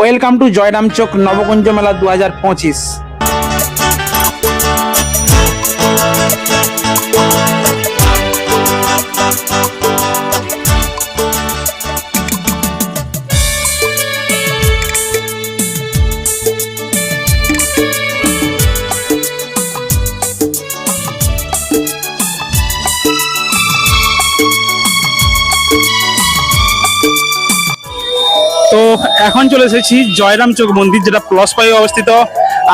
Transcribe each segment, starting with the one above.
Welcome to জয়রামচক Nabakunja মেলা দু হাজার পঁচিশ। এখন চলে এসেছি জয়রাম চোখ মন্দির, যেটা পলসপাই অবস্থিত।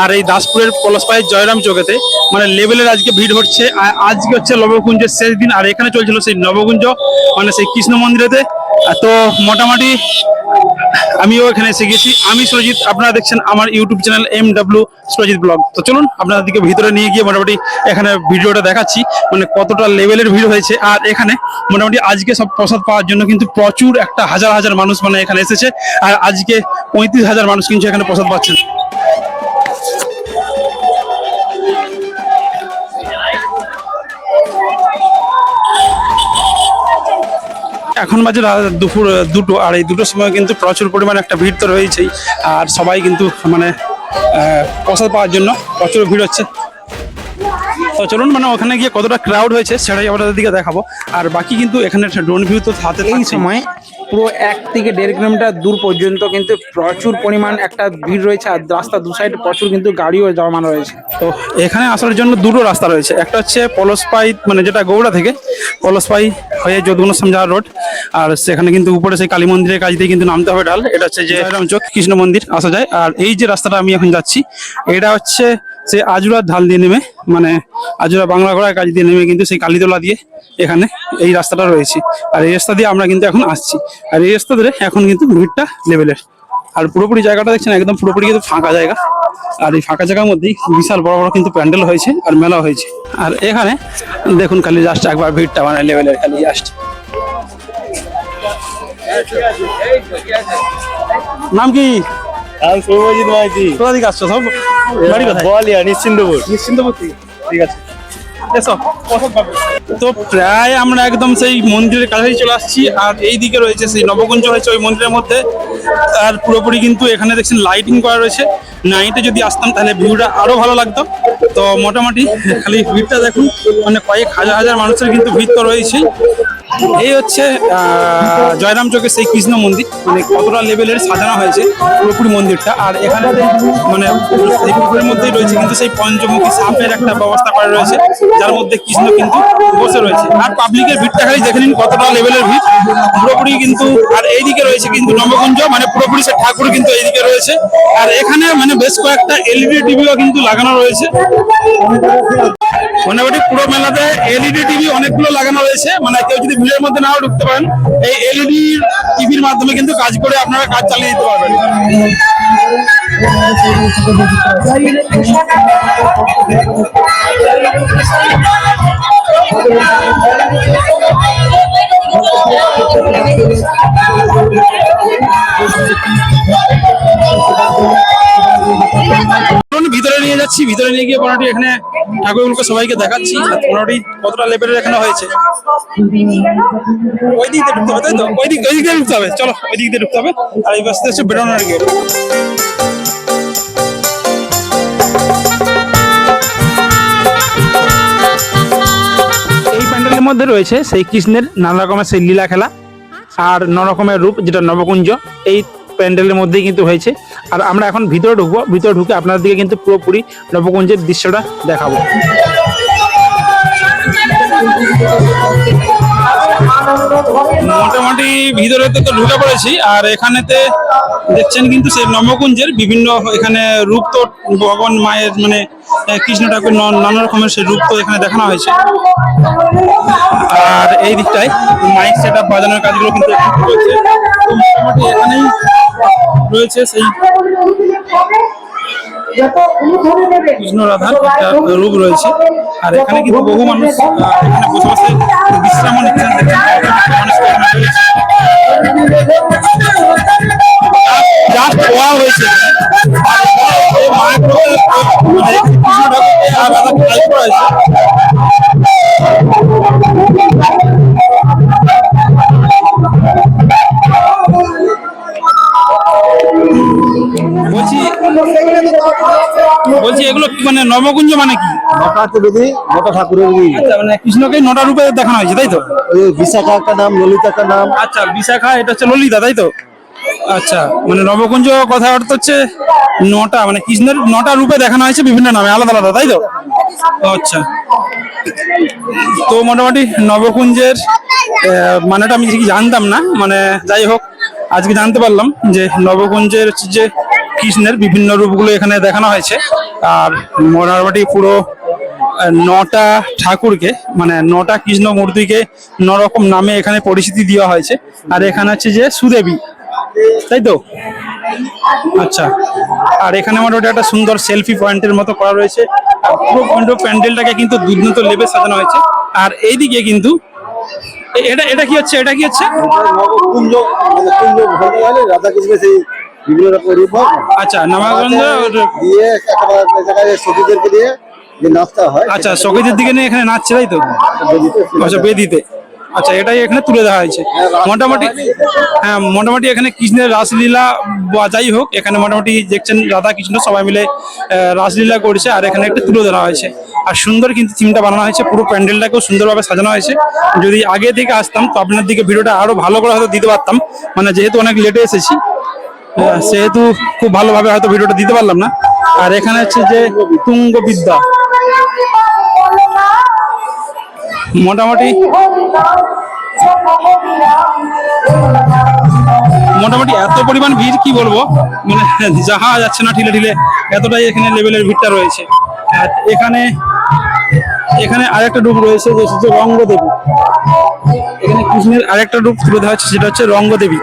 আর এই দাসপুরের পলসপাই জয়রাম চোখেতে। মানে লেভেলের আজকে ভিড় হচ্ছে। আর আজকে হচ্ছে নবকুঞ্জের শেষ দিন, আর এখানে চলছিল সেই নবকুঞ্জ মানে সেই কৃষ্ণ মন্দিরেতে। তো মোটামুটি আমিও এখানে এসে গেছি। আমি সুরজিৎ, আপনারা দেখছেন আমার YouTube channel M W Surajit vlog. তো চলুন আপনাদেরকে ভিতরে নিয়ে গিয়ে মোটামুটি এখানে ভিডিওটা দেখাচ্ছি মানে কতটা লেভেলের ভিড় হয়েছে। আর এখানে মোটামুটি আজকে সব প্রসাদ পাওয়ার জন্য কিন্তু প্রচুর একটা হাজার হাজার মানুষ মানে এখানে এসেছে। আর আজকে পঁয়ত্রিশ হাজার মানুষ কিন্তু এখানে প্রসাদ পাচ্ছেন। এখন বাজে দুপুর দুটো আর এই দুটোর সময় কিন্তু প্রচুর পরিমাণে একটা ভিড় তো রয়েছেই আর সবাই কিন্তু মানে প্রসাদ পাওয়ার জন্য প্রচুর ভিড় হচ্ছে। তো চলুন মানে ওখানে গিয়ে কতটা ক্রাউড হয়েছে সেটাই আপনাদের দিকে দেখাবো। আর বাকি কিন্তু এখানে একটা ড্রোন ভিউ তো হাতে এই সময় পুরো এক থেকে দেড় কিলোমিটার দূর পর্যন্ত কিন্তু প্রচুর পরিমাণ একটা ভিড় রয়েছে আর রাস্তা দু সাইডে প্রচুর কিন্তু গাড়িও জমানো রয়েছে। তো এখানে আসার জন্য দুটো রাস্তা রয়েছে একটা হচ্ছে পলসপাই মানে যেটা গৌড়া থেকে পলসপাই হয়ে যদুগুণাশ্রম যাওয়ার রোড আর সেখানে কিন্তু উপরে সেই কালী মন্দিরের কাছ দিয়ে কিন্তু নামতে হবে ঢাল এটা হচ্ছে যে চোখ কৃষ্ণ মন্দির আসা যায়। আর এই যে রাস্তাটা আমি এখন যাচ্ছি এটা হচ্ছে সে আজুরার ঢাল দিয়ে নেমে মানে আজুরা বাংলা ঘোড়ার কাজ দিয়ে নেমে কিন্তু সেই কালীতলা দিয়ে এখানে এই রাস্তাটা রয়েছে। আর এই রাস্তা দিয়ে আমরা কিন্তু এখন আসছি। আর এই রাস্তা ধরে এখন কিন্তু ভিড়টা লেভেলের আর পুরোপুরি জায়গাটা দেখছেন একদম পুরোপুরি কিন্তু ফাঁকা জায়গা। আর এই ফাঁকা জায়গার মধ্যেই বিশাল বড় বড় কিন্তু প্যান্ডেল হয়েছে আর মেলা হয়েছে। আর এখানে দেখুন খালি জাস্ট একবার ভিড়টা মানে লেভেলের খালি জাস্ট নাম কি? আমি সৌম্যজিৎ মাইতি। কোথা থেকে আসছো সব? বাড়ি কোথায় বলিয়া নিশ্চিন্তপুর। নিশ্চিন্তপুর ঠিক আছে। তো প্রায় আমরা একদম সেই মন্দিরের কাছাকাছি চলে আসছি আর এই দিকে রয়েছে সেই নবকুঞ্জ হয়েছে ওই মন্দিরের মধ্যে। আর পুরোপুরি কিন্তু এখানে দেখছেন লাইটিং করা রয়েছে। নাইটে যদি আসতাম, তাহলে ভিউটা আরও ভালো লাগতো। তো মোটামুটি খালি ভিড়টা দেখুন মানে কয়েক হাজার হাজার মানুষের কিন্তু ভিড় তো রয়েছেই। এই হচ্ছে জয়রাম চকের সেই কৃষ্ণ মন্দির মানে কতটা লেভেলের সাজানো হয়েছে পুরোপুরি মন্দিরটা। আর এখানে মানে এই পুকুরের মধ্যেই রয়েছে, কিন্তু সেই পঞ্চমুখী সাপের একটা ব্যবস্থা করা রয়েছে, যার মধ্যে কৃষ্ণ কিন্তু বসে রয়েছে। আর পাবলিকের ভিড়টা খালি দেখে নিন কতটা লেভেলের ভিড়। পুরোপুরি কিন্তু, আর এইদিকে রয়েছে কিন্তু নবকুঞ্জ মানে পুরোপুরি সে ঠাকুর কিন্তু এইদিকে রয়েছে। আর এখানে মানে বেশ কয়েকটা এলইডি টিভিও কিন্তু লাগানো রয়েছে। মোটামুটি পুরো মেলাতে এলইডি টিভি অনেকগুলো লাগানো রয়েছে। মানে কেউ যদি ভিড়ের মধ্যে নাও ঢুকতে পারেন, এই এলইডি টিভির মাধ্যমে কিন্তু কাজ করে আপনারা কাজ চালিয়ে দিতে পারবেন। চলুন যাচ্ছি ভিতরে নিয়ে গিয়ে মোটামুটি এখানে ঠাকুরগুলোকে সবাইকে দেখাচ্ছি মোটামুটি কতটা লেভেলের এখানে হয়েছে। ওই দিক দিয়ে ঢুকতে হবে তো? ওই দিক ওই দিক দিয়ে ঢুকতে হবে। চলো, ওই দিক দিয়ে ঢুকতে হবে। আর এই বাসতে হচ্ছে গেট প্যান্ডেলের মধ্যে রয়েছে সেই কৃষ্ণের নানা রকমের সেই লীলা খেলা, আর নানা রকমের রূপ, যেটা নবকুঞ্জ। এই প্যান্ডেলের মধ্যেই কিন্তু হয়েছে। আর আমরা এখন ভিতরে ঢুকবো। ভিতরে ঢুকে আপনাদের দিকে কিন্তু পুরোপুরি নবকুঞ্জের দৃশ্যটা দেখাবো। মোটামুটি ভিতরে তো ঢুকে পড়েছি, আর এখানেতে দেখছেন কিন্তু সেই নবকুঞ্জের বিভিন্ন এখানে রূপ তো ভগবান মায়ের মানে কৃষ্ণ ঠাকুর নানা রকমের সেই রূপ তো এখানে দেখানো হয়েছে। এই দিকটায় মাইক সেট আপ বাজানোর কাজগুলো কিন্তু রয়েছে এখানেই রয়েছে সেই কৃষ্ণ রাধার রূপ রয়েছে। আর এখানে কিন্তু বহু মানুষ মানে হয়েছে। মানে নবকুঞ্জ মানে কি? নটা নটা ঠাকুরের মানে কৃষ্ণকে নটা রূপে দেখানো হয়েছে তাই তো? বিশাখা একটা নাম ললিতা একটা নাম। আচ্ছা বিশাখা এটা হচ্ছে ললিতা তাই তো? আচ্ছা মানে নবকুঞ্জ কথা অর্থ হচ্ছে নটা মানে কৃষ্ণের নটা রূপে দেখানো হয়েছে বিভিন্ন নামে আলাদা আলাদা তাই তো? আচ্ছা তো মোটামুটি নবকুঞ্জের মানেটা আমি ঠিক জানতাম না মানে যাই হোক আজকে জানতে পারলাম যে নবকুঞ্জের হচ্ছে যে কৃষ্ণের বিভিন্ন রূপগুলো এখানে দেখানো হয়েছে। আর মোটামুটি পুরো নটা ঠাকুরকে মানে নটা কৃষ্ণ মূর্তিকে নরকম নামে এখানে পরিচিতি দেওয়া হয়েছে। আর এখানে হচ্ছে যে সুদেবী, তাই তো? আচ্ছা আর এখানে মোটামুটি একটা সুন্দর সেলফি পয়েন্টের মতো করা রয়েছে। পুরো পয়েন্ট প্যান্ডেলটাকে কিন্তু দুর্দান্ত লেবে সাজানো হয়েছে। আর এইদিকে কিন্তু এটা এটা কি হচ্ছে? এটা কি হচ্ছে? কুঞ্জ কুঞ্জ বলতে গেলে রাধা কৃষ্ণের সেই বিভিন্ন রকম রূপ আচ্ছা নামাগঞ্জ দিয়ে জায়গায় সতীদেরকে দিয়ে যে নাচটা হয় আচ্ছা সকিদের দিকে নিয়ে এখানে নাচছে তাই তো? আচ্ছা বেদিতে। আচ্ছা এটাই এখানে তুলে দেওয়া হয়েছে। মোটামুটি হ্যাঁ মোটামুটি এখানে কৃষ্ণের রাসলীলা বা যাই হোক এখানে মোটামুটি দেখছেন রাধা কৃষ্ণ সবাই মিলে রাসলীলা করছে আর এখানে একটা তুলে ধরা হয়েছে। আর সুন্দর কিন্তু থিমটা বানানো হয়েছে পুরো প্যান্ডেলটাকেও সুন্দরভাবে সাজানো হয়েছে। যদি আগে থেকে আসতাম তো আপনার দিকে ভিডিওটা আরও ভালো করে হয়তো দিতে পারতাম। মানে যেহেতু অনেক লেটে এসেছি সেহেতু খুব ভালোভাবে হয়তো ভিডিওটা দিতে পারলাম না। আর এখানে হচ্ছে যে তুঙ্গ বিদ্যা মোটামুটি মোটামুটি এত পরিমাণ ভিড় কি বলব? মানে যাহা যাচ্ছে না ঠিলে ঠিলে, এতটাই এখানে লেভেলের ভিড়টা রয়েছে। আর এখানে এখানে আরেকটা রূপ রয়েছে যে হচ্ছে রঙ্গদেবী। এখানে কৃষ্ণের আরেকটা রূপ তুলে ধরা হচ্ছে, সেটা হচ্ছে রঙ্গদেবী।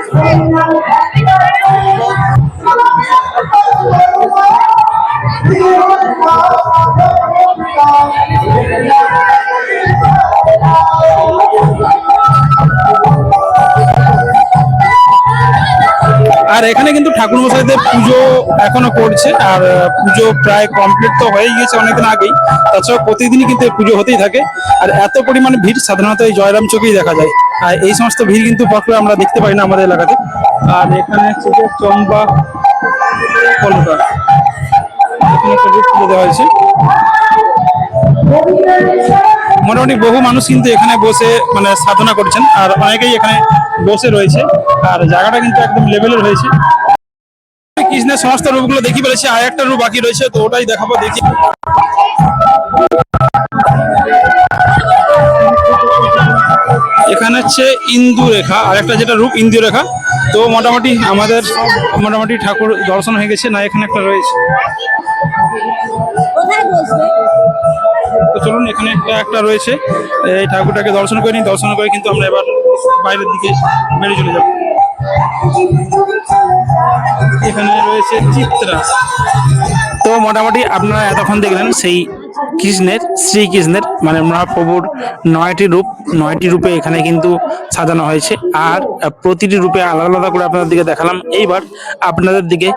আর এখানে কিন্তু ঠাকুর মশাইদের পুজো এখনও করছে, আর পুজো প্রায় কমপ্লিট তো হয়ে গিয়েছে অনেকদিন আগেই। তাছাড়া প্রতিদিনই কিন্তু পুজো হতেই থাকে। আর এত পরিমাণে ভিড় সাধারণত এই জয়রাম চোখেই দেখা যায়। আর এই সমস্ত ভিড় কিন্তু পরপর আমরা দেখতে পাই না আমাদের এলাকাতে। আর এখানে হচ্ছে যে চম্পা কলকা দেওয়া হয়েছে। মোটামুটি বহু মানুষ কিন্তু এখানে বসে মানে সাধনা করছেন। আর অনেকেই এখানে বসে রয়েছে। আর জায়গাটা কিন্তু একদম লেভেলের হয়েছে। কৃষ্ণের সমস্ত রূপগুলো দেখি পেরেছি আর একটা রূপ বাকি রয়েছে, তো ওটাই দেখাবো, দেখি। এখানে হচ্ছে ইন্দু রেখা আর একটা যেটা রূপ ইন্দু রেখা তো মোটামুটি আমাদের মোটামুটি ঠাকুর দর্শন হয়ে গেছে না এখানে একটা রয়েছে। তো চলুন এখানে একটা একটা রয়েছে। এই ঠাকুরটাকে দর্শন করে নিই দর্শন করে কিন্তু আমরা এবার বাইরের দিকে বেরিয়ে চলে যাব। এখানে রয়েছে চিত্রা। তো মোটামুটি আপনারা এতক্ষণ দেখলেন সেই কৃষ্ণের শ্রীকৃষ্ণের মানে মহাপ্রভুর নয়টি রূপ নয়টি রূপে এখানে কিন্তু সাজানো হয়েছে। আর প্রতিটি রূপে আলাদা আলাদা করে আপনাদের দিকে দেখালাম। এইবার আপনাদের দিকে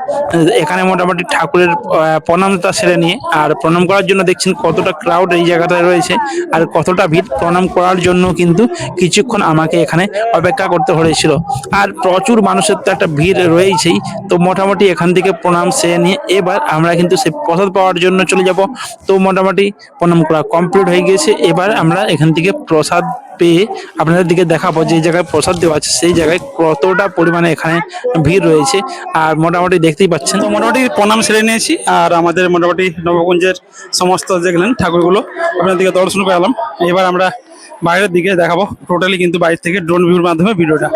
এখানে মোটামুটি ঠাকুরের আহ, প্রণামটা সেরে নিয়ে আর প্রণাম করার জন্য দেখছেন কতটা ক্রাউড এই জায়গাটায় রয়েছে আর কতটা ভিড়। প্রণাম করার জন্য কিন্তু কিছুক্ষণ আমাকে এখানে অপেক্ষা করতে হয়েছিল। আর প্রচুর মানুষের তো একটা ভিড় রয়েছেই তো মোটামুটি এখান থেকে প্রণাম সেরে নিয়ে এবার আমরা কিন্তু সে প্রসাদ পাওয়ার জন্য চলে যাব। তো মোটামুটি প্রণাম করা কমপ্লিট হয়ে গেছে এবার আমরা এখান থেকে প্রসাদ পেয়ে আপনাদের দিকে দেখাবো যে জায়গায় প্রসাদ দেওয়া আছে, সেই জায়গায় কতটা পরিমাণে এখানে ভিড় রয়েছে। আর মোটামুটি দেখতেই পাচ্ছেন। তো মোটামুটি প্রণাম সেরে নিয়েছি। আর আমাদের মোটামুটি নবগঞ্জের সমস্ত দেখলেন ঠাকুরগুলো, আপনাদের দিকে দর্শন করালাম এবার আমরা বাইরের দিকে দেখাবো। টোটালি কিন্তু বাইরে থেকে ড্রোন ভিউর মাধ্যমে ভিডিওটা।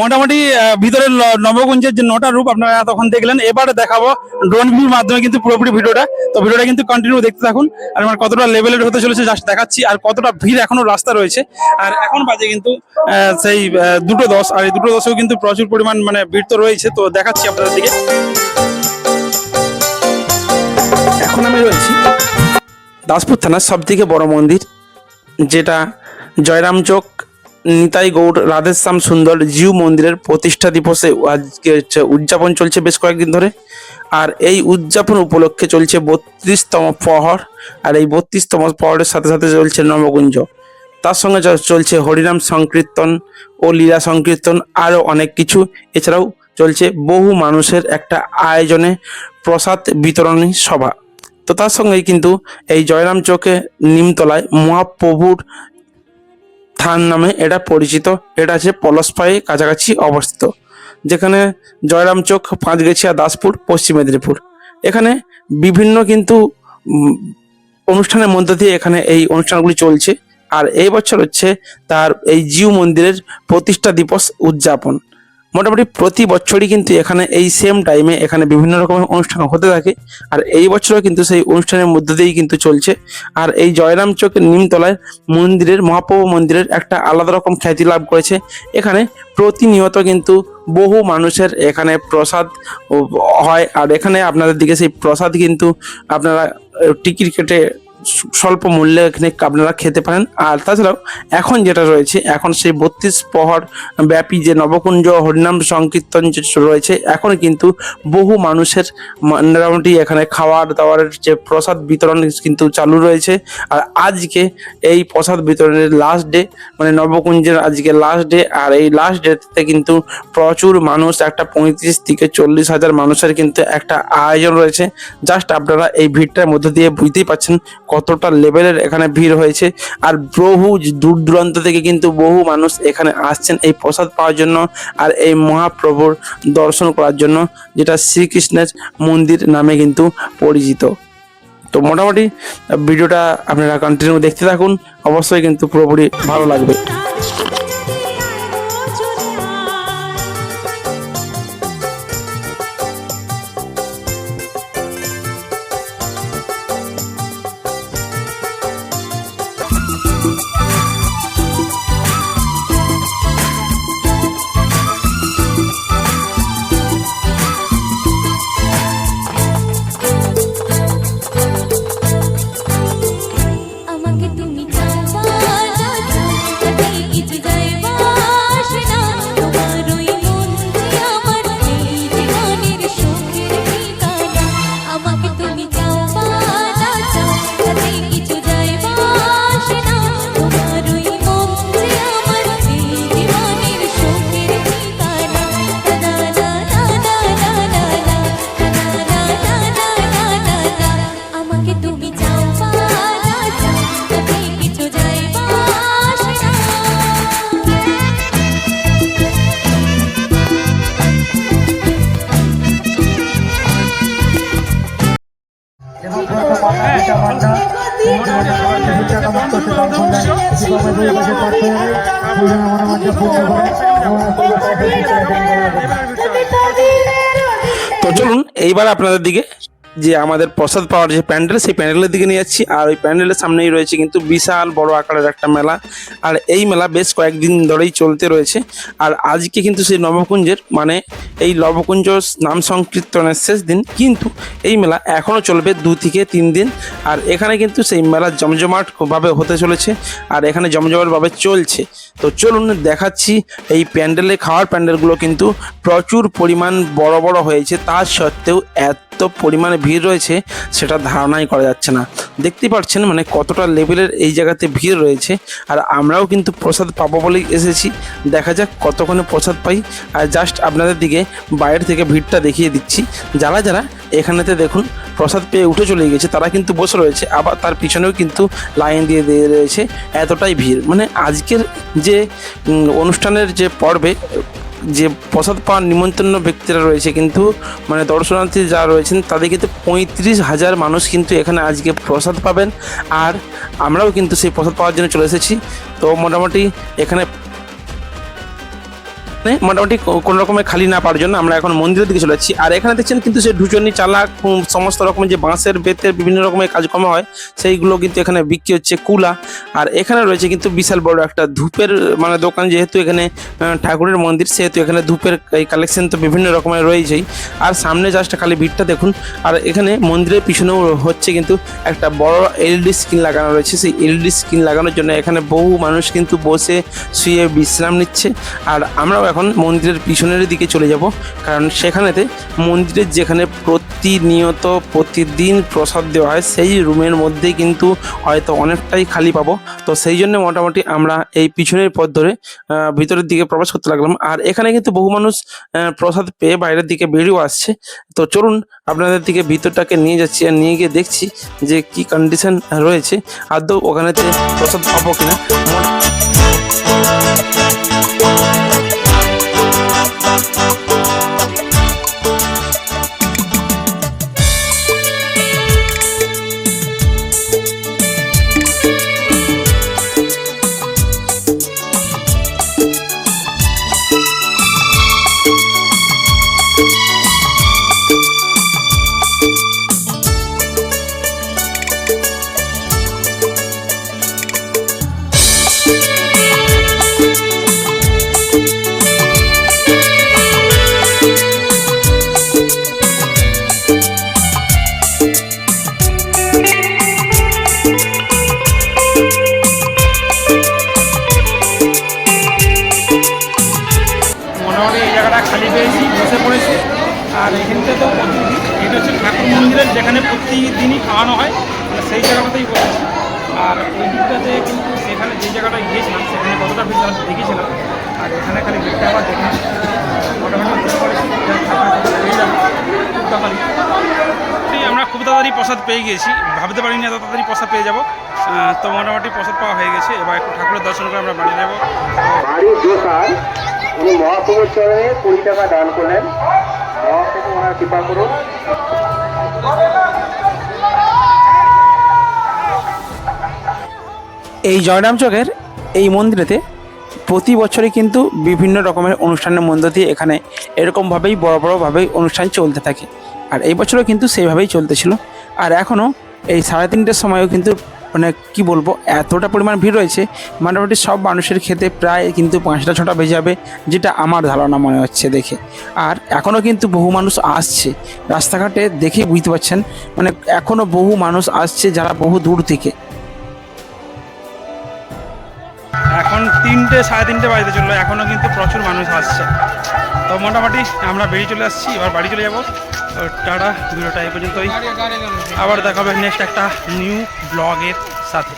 মোটামুটি ভিতরে নবগঞ্জের যে নটা রূপ আপনারা তখন দেখলেন, এবারে দেখাবো ড্রোন ভিউর মাধ্যমে কিন্তু পুরোপুরি ভিডিওটা। তো ভিডিওটা কিন্তু কন্টিনিউ দেখতে থাকুন। আর আমার কতটা লেভেলের হতে চলেছে জাস্ট দেখাচ্ছি, আর কতটা ভিড় এখনও রাস্তা রয়েছে। আর এখন বাজে কিন্তু সেই দুটো দশ, আর এই দুটো দশেও কিন্তু প্রচুর পরিমাণ মানে ভিড় তো রয়েছে। তো দেখাচ্ছি আপনাদের দিকে। এখন আমি রয়েছি। দাসপুর থানার সব থেকে বড় মন্দির, যেটা জয়রাম চোক, নিতাই গৌড়, রাধেশ্যাম সুন্দর জিউ মন্দিরের প্রতিষ্ঠা দিবসে আজকে হচ্ছে উদযাপন চলছে বেশ কয়েকদিন ধরে। আর এই উদযাপন উপলক্ষে চলছে বত্রিশতম প্রহর, আর এই বত্রিশতম প্রহরের সাথে সাথে চলছে নবগুঞ্জ তার সঙ্গে চলছে হরিনাম সংকীর্তন ও লীলা সংকীর্তন, আরও অনেক কিছু। এছাড়াও চলছে বহু মানুষের একটা আয়োজনে প্রসাদ বিতরণী সভা। তো তার সঙ্গেই কিন্তু এই জয়রাম চোখে নিমতলায় মহাপ্রভুর থান নামে এটা পরিচিত। এটা আছে পলসপাই কাছাকাছি অবস্থিত, যেখানে জয়রাম চোখ পাঁচগেছিয়া দাসপুর, পশ্চিম মেদিনীপুর। এখানে বিভিন্ন কিন্তু অনুষ্ঠানের মধ্য দিয়ে এখানে এই অনুষ্ঠানগুলি চলছে। আর এই বছর হচ্ছে তার এই জিউ মন্দিরের প্রতিষ্ঠা দিবস উদযাপন। মোটামুটি প্রতি বছরই কিন্তু এখানে এই সেম টাইমে এখানে বিভিন্ন রকমের অনুষ্ঠান হতে থাকে। আর এই বছরও কিন্তু সেই অনুষ্ঠানের মধ্য দিয়েই কিন্তু চলছে। আর এই জয়রাম চৌকের নিমতলায় মন্দিরের, মহাপ্রভু মন্দিরের একটা আলাদা রকম খ্যাতি লাভ করেছে। এখানে প্রতিনিয়ত কিন্তু বহু মানুষের এখানে প্রসাদ হয়। আর এখানে আপনাদের দিকে সেই প্রসাদ কিন্তু আপনারা, টিকিট কেটে স্বল্প মূল্যে এখানে আপনারা খেতে পারেন। আর তাছাড়াও এখন যেটা রয়েছে, এখন সেই বত্রিশ প্রহর ব্যাপী যে নবকুঞ্জ, হরিনাম সংকীর্তন রয়েছে, এখন কিন্তু বহু মানুষের মোটামুটি এখানে খাওয়ার দাওয়ারের যে প্রসাদ বিতরণ কিন্তু চালু রয়েছে। আর আজকে এই প্রসাদ বিতরণের লাস্ট ডে মানে নবকুঞ্জের আজকে লাস্ট ডে আর এই লাস্ট ডেতে কিন্তু প্রচুর মানুষ, একটা পঁয়ত্রিশ থেকে চল্লিশ হাজার মানুষের কিন্তু একটা আয়োজন রয়েছে। জাস্ট আপনারা এই ভিড়টার মধ্যে দিয়ে বুঝতেই পাচ্ছেন কতটা লেভেলের এখানে ভিড় হয়েছে। আর বহু দূর দূরান্ত থেকে কিন্তু বহু মানুষ এখানে আসছেন এই প্রসাদ পাওয়ার জন্য আর এই মহাপ্রভুর দর্শন করার জন্য, যেটা শ্রীকৃষ্ণের মন্দির নামে কিন্তু পরিচিত। তো মোটামুটি ভিডিওটা আপনারা কন্টিনিউ দেখতে থাকুন। অবশ্যই কিন্তু পুরোপুরি ভালো লাগবে। আপনাদের দিকে? যে আমাদের প্রসাদ পাওয়ার যে প্যান্ডেল, সেই প্যান্ডেলের দিকে নিয়ে যাচ্ছি। আর ওই প্যান্ডেলের সামনেই রয়েছে কিন্তু বিশাল বড় আকারের একটা মেলা। আর এই মেলা বেশ কয়েকদিন ধরেই চলতে রয়েছে। আর আজকে কিন্তু সেই নবকুঞ্জের মানে এই নবকুঞ্জ নাম সংকীর্তনের শেষ দিন। কিন্তু এই মেলা এখনও চলবে দু থেকে তিন দিন। আর এখানে কিন্তু সেই মেলা জমজমাটভাবে হতে চলেছে। আর এখানে জমজমাটভাবে চলছে। তো চলুন দেখাচ্ছি এই প্যান্ডেলে, খাওয়ার প্যান্ডেলগুলো কিন্তু প্রচুর পরিমাণ বড় বড় হয়েছে। তা সত্ত্বেও এত পরিমাণে ভিড় রয়েছে, সেটা ধারণাই করা যাচ্ছে না। দেখতেই পাচ্ছেন মানে কতটা লেভেলের এই জায়গাতে ভিড় রয়েছে, আর আমরাও কিন্তু প্রসাদ পাবো বলেই এসেছি। দেখা যাক কতক্ষণে প্রসাদ পাই। আর জাস্ট আপনাদের দিকে বাইরে থেকে ভিড়টা দেখিয়ে দিচ্ছি। যারা যারা এখানেতে দেখুন প্রসাদ পেয়ে উঠে চলে গেছে তারা কিন্তু বসে রয়েছে। আবার তার পিছনেও কিন্তু লাইন দিয়ে দিয়ে রয়েছে। এতটাই ভিড়। মানে আজকের যে অনুষ্ঠানের যে পর্বে যে প্রসাদ পাওয়ার নিমন্ত্রণ ব্যক্তিরা রয়েছে কিন্তু মানে দর্শনার্থী যারা রয়েছেন, তাদের কিন্তু পঁয়ত্রিশ হাজার মানুষ কিন্তু এখানে আজকে প্রসাদ পাবেন। আর আমরাও কিন্তু সেই প্রসাদ পাওয়ার জন্য চলে এসেছি। তো মোটামুটি এখানে মোটামুটি কোনো রকমের খালি না পাওয়ার জন্য আমরা এখন মন্দিরের দিকে চলে যাচ্ছি। আর এখানে দেখছেন কিন্তু সে ঢুচনি উম, সমস্ত রকমের যে বাঁশের বেতের বিভিন্ন রকমের কাজকর্ম হয় সেইগুলো কিন্তু এখানে বিক্রি হচ্ছে কুলা। আর এখানে রয়েছে কিন্তু বিশাল বড় একটা ধূপের মানে দোকান যেহেতু এখানে ঠাকুরের মন্দির সেহেতু এখানে ধূপের এই কালেকশন তো বিভিন্ন রকমের রয়েছেই। আর সামনে জাস্ট খালি ভিড়টা দেখুন আর এখানে মন্দিরের পিছনেও হচ্ছে কিন্তু একটা বড় এলইডি স্ক্রিন লাগানো রয়েছে। সেই এলইডি স্ক্রিন লাগানোর জন্য এখানে বহু মানুষ কিন্তু বসে শুয়ে বিশ্রাম নিচ্ছে। আর আমরাও এখন মন্দিরের পিছনের দিকে চলে যাব। কারণ সেখানেতে মন্দিরের যেখানে প্রতিনিয়ত প্রতিদিন প্রসাদ দেওয়া হয়, সেই রুমের মধ্যে কিন্তু হয়তো অনেকটাই খালি পাবো। তো সেই জন্য মোটামুটি আমরা এই পিছনের পথ ধরে ভিতরের দিকে প্রবেশ করতে লাগলাম। আর এখানে কিন্তু বহু মানুষ প্রসাদ পেয়ে বাইরের দিকে বেরিয়েও আসছে। তো চলুন আপনাদের দিকে ভিতরটাকে নিয়ে যাচ্ছি আর নিয়ে গিয়ে দেখছি যে কি কন্ডিশন রয়েছে। আদৌ ওখানেতে প্রসাদ পাবো কিনা? মোটামুটি প্রতিদিনই খাওয়ানো হয় মানে সেই জায়গাটাতেই বসেছি। আর ওই দিকটাতে কিন্তু সেখানে যে জায়গাটায় গিয়েছিলাম সেখানে কতটা ভিড় আমি দেখেছিলাম। আর এখানে খালি ভিড়টা আবার দেখলাম। মোটামুটি আমরা খুব তাড়াতাড়ি। প্রসাদ পেয়ে গিয়েছি। ভাবতে পারিনি এত তাড়াতাড়ি প্রসাদ পেয়ে যাব। তো মোটামুটি প্রসাদ পাওয়া হয়ে গেছে। এবার একটু ঠাকুরের দর্শন করে আমরা বাড়ি যাব। বাড়ির দোকান উনি মহাপ্রভুর চরণে কুড়ি টাকা দান করলেন। মহাপ্রভু ওনার কৃপা করুন। এই জয়রাম চকের এই মন্দিরেতে প্রতি বছরই কিন্তু বিভিন্ন রকমের অনুষ্ঠানের মধ্য দিয়ে এখানে এরকমভাবেই বড় বড়োভাবেই অনুষ্ঠান চলতে থাকে। আর এই বছরও কিন্তু সেইভাবেই চলতেছিল। আর এখনও এই সাড়ে তিনটের সময়ও কিন্তু মানে কি বলব, এতটা পরিমাণ ভিড় রয়েছে, মোটামুটি সব মানুষের খেতে প্রায় কিন্তু পাঁচটা ছটা বেজে যাবে, যেটা আমার ধারণা মনে হচ্ছে দেখে। আর এখনও কিন্তু বহু মানুষ আসছে। রাস্তাঘাটে দেখেই বুঝতে পারছেন মানে এখনও বহু মানুষ আসছে যারা বহু দূর থেকে। এখন তিনটে, সাড়ে তিনটে বাজতে চলল। এখনও কিন্তু প্রচুর মানুষ আসছে। তো মোটামুটি আমরা বেরিয়ে চলে আসছি, এবার বাড়ি চলে যাব। টাটা, ভিডিওটা এই পর্যন্তই। আবার দেখাবে নেক্সট একটা নিউ ব্লগের সাথে।